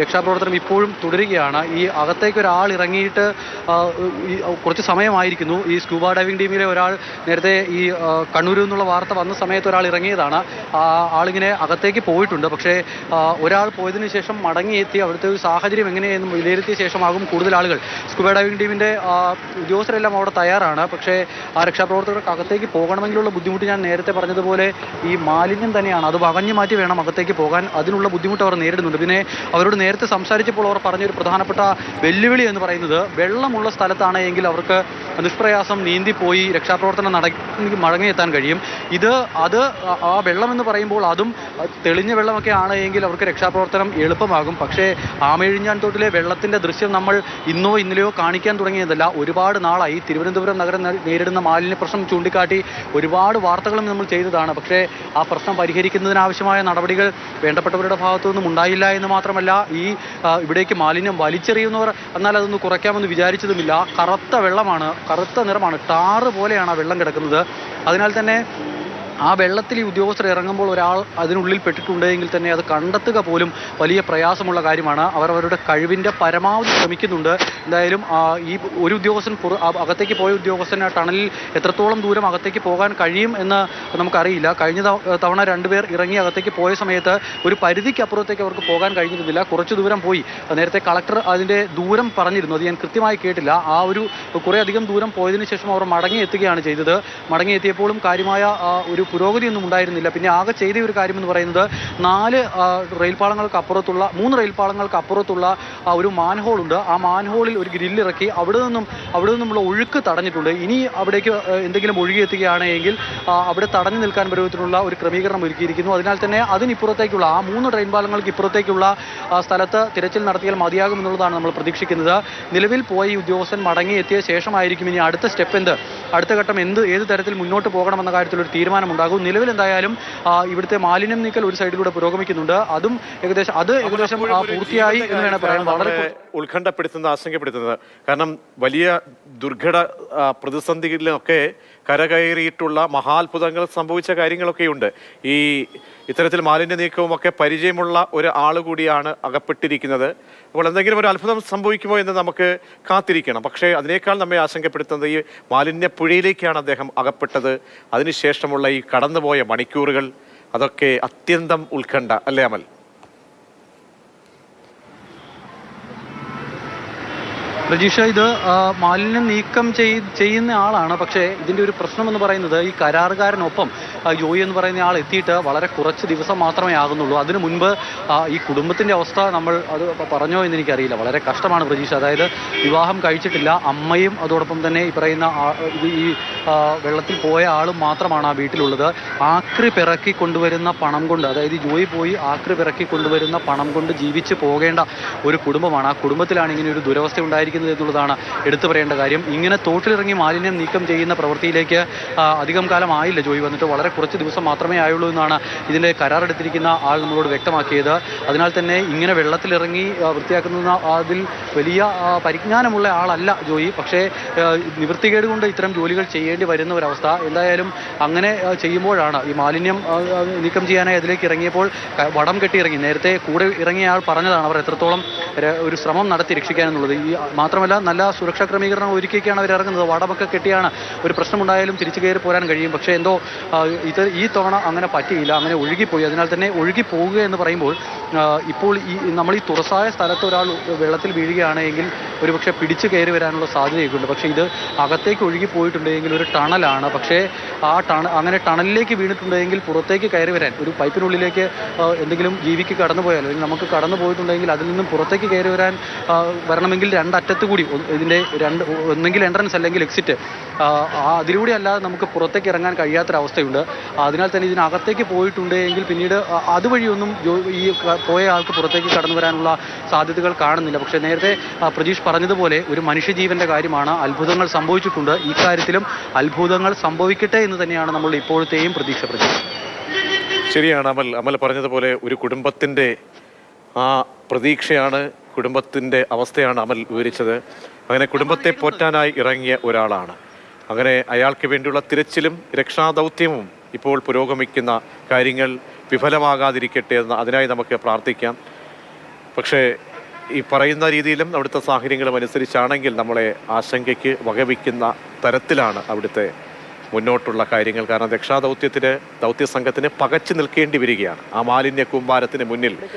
രക്ഷാപ്രവർത്തനം ഇപ്പോഴും തുടരുകയാണ്. ഈ അകത്തേക്ക് ഒരാൾ ഇറങ്ങിയിട്ട് കുറച്ച് സമയമായിരിക്കുന്നു. ഈ സ്കൂബ ഡൈവിംഗ് ടീമിലെ ഒരാൾ നേരത്തെ ഈ കണ്ണൂരിൽ നിന്നുള്ള വാർത്ത വന്ന സമയത്ത് ഒരാൾ ഇറങ്ങിയതാണ്. ആളിങ്ങനെ അകത്തേക്ക് പോയിട്ടുണ്ട്. പക്ഷേ ഒരാൾ പോയതിനു ശേഷം മടങ്ങിയെത്തി. അവിടുത്തെ ഒരു സാഹചര്യം എങ്ങനെയെന്ന് വിലയിരുത്തിയ ശേഷമാകും കൂടുതൽ ആളുകൾ. സ്കൂബ ഡൈവിംഗ് ടീമിന്റെ ഉദ്യോഗസ്ഥരെല്ലാം അവിടെ തയ്യാറാണ്. പക്ഷേ ആ രക്ഷാപ്രവർത്തകർക്ക് അകത്തേക്ക് പോകണമെങ്കിലുള്ള ബുദ്ധിമുട്ട് ഞാൻ നേരത്തെ പറഞ്ഞതുപോലെ ഈ മാലിന്യം തന്നെയാണ്. അത് വകഞ്ഞു മാറ്റി വേണം അകത്തേക്ക് പോകാൻ. അതിനുള്ള ബുദ്ധിമുട്ട് അവർ നേരിടുന്നുണ്ട്. പിന്നെ അവരോട് നേരത്തെ സംസാരിച്ചപ്പോൾ അവർ പറഞ്ഞൊരു പ്രധാനപ്പെട്ട വെല്ലുവിളി എന്ന് പറയുന്നത് വെള്ളമുള്ള സ്ഥലത്താണ് എങ്കിൽ അവർക്ക് നിഷ്പ്രയാസം നീന്തിപ്പോയി രക്ഷാപ്രവർത്തനം നടക്കി മടങ്ങിയെത്താൻ കഴിയും. ഇത് അത് ആ- വെള്ളം എന്ന് പറയുമ്പോൾ അതും തെളിഞ്ഞ വെള്ളമൊക്കെ ആണ് എങ്കിൽ അവർക്ക് രക്ഷാപ്രവർത്തനം എളുപ്പമാകും. പക്ഷേ ആമയിഴിഞ്ഞാൻ തോട്ടിലെ വെള്ളത്തിന്റെ ദൃശ്യം നമ്മൾ ഇന്നോ ഇന്നലെയോ കാണിക്കാൻ തുടങ്ങിയതല്ല. ഒരുപാട് നാളായി തിരുവനന്തപുരം നഗരം നേരിടുന്ന മാലിന്യ പ്രശ്നം ചൂണ്ടിക്കാട്ടി ഒരുപാട് വാർത്തകളും നമ്മൾ ചെയ്തതാണ്. പക്ഷേ ആ പ്രശ്നം പരിഹരിക്കുന്നതിനാവശ്യമായ നടപടികൾ വേണ്ടപ്പെട്ടവരുടെ ഭാഗത്തുനിന്നും ഉണ്ടായില്ല എന്ന് മാത്രമല്ല ഈ ആ, ഇവിടേക്ക് മാലിന്യം വലിച്ചെറിയുന്നവർ എന്നാൽ അതൊന്ന് കുറയ്ക്കാമെന്ന് വിചാരിച്ചതുമില്ല. കറുത്ത വെള്ളമാണ് കറുത്ത നിറമാണ് ടാറ് പോലെയാണ് ആ വെള്ളം കിടക്കുന്നത്. അതിനാൽ തന്നെ ആ വെള്ളത്തിൽ ഈ ഉദ്യോഗസ്ഥർ ഇറങ്ങുമ്പോൾ ഒരാൾ അതിനുള്ളിൽ പെട്ടിട്ടുണ്ടെങ്കിൽ തന്നെ അത് കണ്ടെത്തുക പോലും വലിയ പ്രയാസമുള്ള കാര്യമാണ്. അവർ അവരുടെ കഴിവിന്റെ പരമാവധി ശ്രമിക്കുന്നുണ്ട്. എന്തായാലും ഈ ഒരു ഉദ്യോഗസ്ഥൻ അകത്തേക്ക് പോയ ഉദ്യോഗസ്ഥൻ ആ ടണലിൽ എത്രത്തോളം ദൂരം അകത്തേക്ക് പോകാൻ കഴിയും എന്ന് നമുക്കറിയില്ല. കഴിഞ്ഞ തവണ രണ്ടുപേർ ഇറങ്ങി അകത്തേക്ക് പോയ സമയത്ത് ഒരു പരിധിക്കപ്പുറത്തേക്ക് അവർക്ക് പോകാൻ കഴിഞ്ഞിരുന്നില്ല. കുറച്ച് ദൂരം പോയി. നേരത്തെ കളക്ടർ അതിന്റെ ദൂരം പറഞ്ഞിരുന്നു. അത് ഞാൻ കൃത്യമായി കേട്ടില്ല. ആ ഒരു കുറേ അധികം ദൂരം പോയതിനു ശേഷം അവർ മടങ്ങി എത്തുകയാണ് ചെയ്തത്. മടങ്ങി എത്തിയപ്പോഴും കാര്യമായ ഒരു പുരോഗതിയൊന്നും ഉണ്ടായിരുന്നില്ല. പിന്നെ ആകെ ചെയ്ത ഒരു കാര്യം എന്ന് പറയുന്നത് നാല് റെയിൽപാളങ്ങൾക്ക് അപ്പുറത്തുള്ള മൂന്ന് റെയിൽപാളങ്ങൾക്ക് അപ്പുറത്തുള്ള ഒരു മാൻഹോൾ ഉണ്ട് ആ മാൻഹോളിൽ ഒരു ഗ്രില്ലിറക്കി അവിടെ നിന്നും അവിടെ നിന്നുമുള്ള ഒഴുക്ക് തടഞ്ഞിട്ടുണ്ട്. ഇനി അവിടേക്ക് എന്തെങ്കിലും ഒഴുകിയെത്തുകയാണെങ്കിൽ അവിടെ തടഞ്ഞു നിൽക്കാൻ പരുവത്തിനുള്ള ഒരു ക്രമീകരണം ഒരുക്കിയിരിക്കുന്നു. അതിനാൽ തന്നെ അതിനിപ്പുറത്തേക്കുള്ള ആ മൂന്ന് ട്രെയിൻ ഇപ്പുറത്തേക്കുള്ള സ്ഥലത്ത് തിരച്ചിൽ നടത്തിയാൽ മതിയാകും എന്നുള്ളതാണ് നമ്മൾ പ്രതീക്ഷിക്കുന്നത്. നിലവിൽ പോയി ഉദ്യോഗസ്ഥൻ മടങ്ങിയെത്തിയ ശേഷമായിരിക്കും ഇനി അടുത്ത സ്റ്റെപ്പ് എന്ത്? അടുത്ത ഘട്ടം എന്ത്? ഏത് തരത്തിൽ മുന്നോട്ട് പോകണമെന്ന കാര്യത്തിൽ ഒരു തീരുമാനമുണ്ടാകും നിലവിൽ എന്തായാലും ഇവിടുത്തെ മാലിന്യം നീക്കൽ ഒരു സൈഡിലൂടെ പുരോഗമിക്കുന്നുണ്ട്. അതും ഏകദേശം അത് ഏകദേശം പൂർത്തിയായി എന്ന് വേണം പറയാൻ വളരെ ഉത്കണ്ഠപ്പെടുത്തുന്നത് ഉത്കണ്ഠപ്പെടുത്തുന്ന ആശങ്കപ്പെടുത്തുന്നത്. കാരണം വലിയ ദുർഘട പ്രതിസന്ധികളിലൊക്കെ കരകയറിയിട്ടുള്ള മഹാത്ഭുതങ്ങൾ സംഭവിച്ച കാര്യങ്ങളൊക്കെയുണ്ട്. ഈ ഇത്തരത്തിൽ മാലിന്യ നീക്കവും ഒക്കെ പരിചയമുള്ള ഒരു ആൾ കൂടിയാണ് അകപ്പെട്ടിരിക്കുന്നത്. അപ്പോൾ എന്തെങ്കിലും ഒരു അത്ഭുതം സംഭവിക്കുമോ എന്ന് നമുക്ക് കാത്തിരിക്കണം. പക്ഷേ അതിനേക്കാൾ നമ്മെ ആശങ്കപ്പെടുത്തുന്നത് ഈ മാലിന്യപ്പുഴയിലേക്കാണ് അദ്ദേഹം അകപ്പെട്ടത്. അതിനുശേഷമുള്ള ഈ കടന്നുപോയ മണിക്കൂറുകൾ അതൊക്കെ അത്യന്തം ഉത്കണ്ഠ അല്ലേ അമൽ? പ്രജീഷ ഇത് മാലിന്യം നീക്കം ചെയ് ചെയ്യുന്ന ആളാണ്. പക്ഷേ ഇതിന്റെ ഒരു പ്രശ്നം എന്ന് പറയുന്നത് ഈ കരാറുകാരനൊപ്പം ജോയി എന്ന് പറയുന്ന ആൾ എത്തിയിട്ട് വളരെ കുറച്ച് ദിവസം മാത്രമേ ആകുന്നുള്ളൂ. അതിനു മുൻപ് ഈ കുടുംബത്തിന്റെ അവസ്ഥ നമ്മൾ അത് പറഞ്ഞോ എന്ന് എനിക്കറിയില്ല. വളരെ കഷ്ടമാണ് പ്രതീക്ഷ. അതായത് വിവാഹം കഴിച്ചിട്ടില്ല. അമ്മയും അതോടൊപ്പം തന്നെ ഈ പറയുന്ന ഈ വെള്ളത്തിൽ പോയ ആളും മാത്രമാണ് ആ വീട്ടിലുള്ളത്. ആക്രി പിറക്കി കൊണ്ടുവരുന്ന പണം കൊണ്ട് അതായത് ജോയി പോയി ആക്രി പിറക്കി കൊണ്ടുവരുന്ന പണം കൊണ്ട് ജീവിച്ച് പോകേണ്ട ഒരു കുടുംബമാണ്. ആ കുടുംബത്തിലാണ് ഇങ്ങനെ ഒരു ദുരവസ്ഥ ഉണ്ടായിരിക്കുന്നത് എന്നുള്ളതാണ് എടുത്തു പറയേണ്ട കാര്യം. ഇങ്ങനെ തോട്ടിലിറങ്ങി മാലിന്യം നീക്കം ചെയ്യുന്ന പ്രവൃത്തിയിലേക്ക് അധികം കാലം ആയില്ല ജോയി വന്നിട്ട്. വളരെ കുറച്ച് ദിവസം മാത്രമേ ആയുള്ളൂ എന്നാണ് ഇതിന്റെ കരാറെടുത്തിരിക്കുന്ന ആൾ നമ്മളോട് വ്യക്തമാക്കിയത്. അതിനാൽ തന്നെ ഇങ്ങനെ വെള്ളത്തിലിറങ്ങി വൃത്തിയാക്കുന്ന അതിൽ വലിയ പരിജ്ഞാനമുള്ള ആളല്ല ജോയി. പക്ഷേ നിവൃത്തികേട് കൊണ്ട് ഇത്തരം ജോലികൾ ചെയ്യേണ്ടി വരുന്ന ഒരവസ്ഥ എന്തായാലും അങ്ങനെ ചെയ്യുമ്പോഴാണ് ഈ മാലിന്യം നീക്കം ചെയ്യാനായി അതിലേക്ക് ഇറങ്ങിയപ്പോൾ വടം കെട്ടി ഇറങ്ങി നേരത്തെ കൂടെ ഇറങ്ങിയ ആൾ പറഞ്ഞതാണ് അവർ എത്രത്തോളം ഒരു ശ്രമം നടത്തി രക്ഷിക്കാനെന്നുള്ളത് ഈ മാത്രമല്ല നല്ല സുരക്ഷാ ക്രമീകരണം ഒരുക്കിയൊക്കെയാണ് അവർ ഇറങ്ങുന്നത്. വടമൊക്കെ കെട്ടിയാണ് ഒരു പ്രശ്നമുണ്ടായാലും തിരിച്ചു കയറി പോരാൻ കഴിയും. പക്ഷേ എന്തോ ഇത് ഈ തവണ അങ്ങനെ പറ്റിയില്ല അങ്ങനെ ഒഴുകിപ്പോയി. അതിനാൽ തന്നെ ഒഴുകി പോവുക എന്ന് പറയുമ്പോൾ ഇപ്പോൾ ഈ നമ്മൾ ഈ തുറസായ സ്ഥലത്ത് ഒരാൾ വെള്ളത്തിൽ വീഴുകയാണെങ്കിൽ ഒരുപക്ഷെ പിടിച്ചു കയറി വരാനുള്ള സാധ്യതയൊക്കെ ഉണ്ട് പക്ഷേ ഇത് അകത്തേക്ക് ഒഴുകി പോയിട്ടുണ്ടെങ്കിൽ ഒരു ടണലാണ്. പക്ഷേ ആ ടണ അങ്ങനെ ടണലിലേക്ക് വീണിട്ടുണ്ടെങ്കിൽ പുറത്തേക്ക് കയറി വരാൻ ഒരു പൈപ്പിനുള്ളിലേക്ക് എന്തെങ്കിലും ജീവിക്ക് കടന്നു പോയാലോ അല്ലെങ്കിൽ നമുക്ക് കടന്നു പോയിട്ടുണ്ടെങ്കിൽ അതിൽ നിന്നും പുറത്തേക്ക് കയറി വരാൻ വരണമെങ്കിൽ രണ്ടറ്റത്ത് കൂടി ഇതിന്റെ രണ്ട് ഒന്നെങ്കിൽ എൻട്രൻസ് അല്ലെങ്കിൽ എക്സിറ്റ് അതിലൂടെ അല്ലാതെ നമുക്ക് പുറത്തേക്ക് ഇറങ്ങാൻ കഴിയാത്തൊരവസ്ഥയുണ്ട്. അതിനാൽ തന്നെ ഇതിനകത്തേക്ക് പോയിട്ടുണ്ട് എങ്കിൽ പിന്നീട് അതുവഴിയൊന്നും ഈ പോയ ആൾക്ക് പുറത്തേക്ക് കടന്നു വരാനുള്ള സാധ്യതകൾ കാണുന്നില്ല. പക്ഷേ നേരത്തെ പ്രതീഷ് പ്രജീഷ് പറഞ്ഞതുപോലെ ഒരു മനുഷ്യജീവന്റെ കാര്യമാണ് അത്ഭുതങ്ങൾ സംഭവിച്ചിട്ടുണ്ട്. ഇക്കാര്യത്തിലും കാര്യത്തിലും അത്ഭുതങ്ങൾ സംഭവിക്കട്ടെ എന്ന് തന്നെയാണ് നമ്മൾ ഇപ്പോഴത്തെയും പ്രതീക്ഷ പ്രജീഷ്. ശരിയാണ് അമൽ. അമൽ പറഞ്ഞതുപോലെ ഒരു കുടുംബത്തിന്റെ ആ പ്രതീക്ഷയാണ് കുടുംബത്തിന്റെ അവസ്ഥയാണ് അമൽ വിവരിച്ചത്. അങ്ങനെ കുടുംബത്തെ പോറ്റാനായി ഇറങ്ങിയ ഒരാളാണ്. അങ്ങനെ അയാൾക്ക് വേണ്ടിയുള്ള തിരച്ചിലും രക്ഷാദൗത്യവും ഇപ്പോൾ പുരോഗമിക്കുന്ന കാര്യങ്ങൾ വിഫലമാകാതിരിക്കട്ടെ എന്ന് അതിനായി നമുക്ക് പ്രാർത്ഥിക്കാം. പക്ഷേ ഈ പറയുന്ന രീതിയിലും അവിടുത്തെ സാഹചര്യങ്ങളും അനുസരിച്ചാണെങ്കിൽ നമ്മളെ ആശങ്കയ്ക്ക് വകവിക്കുന്ന തരത്തിലാണ് അവിടുത്തെ മുന്നോട്ടുള്ള കാര്യങ്ങൾ. കാരണം രക്ഷാദൗത്യത്തിന് ദൗത്യ സംഘത്തിന് പകച്ചു നിൽക്കേണ്ടി വരികയാണ്. ആ മാലിന്യ കൂമ്പാരത്തിന് മുന്നിൽ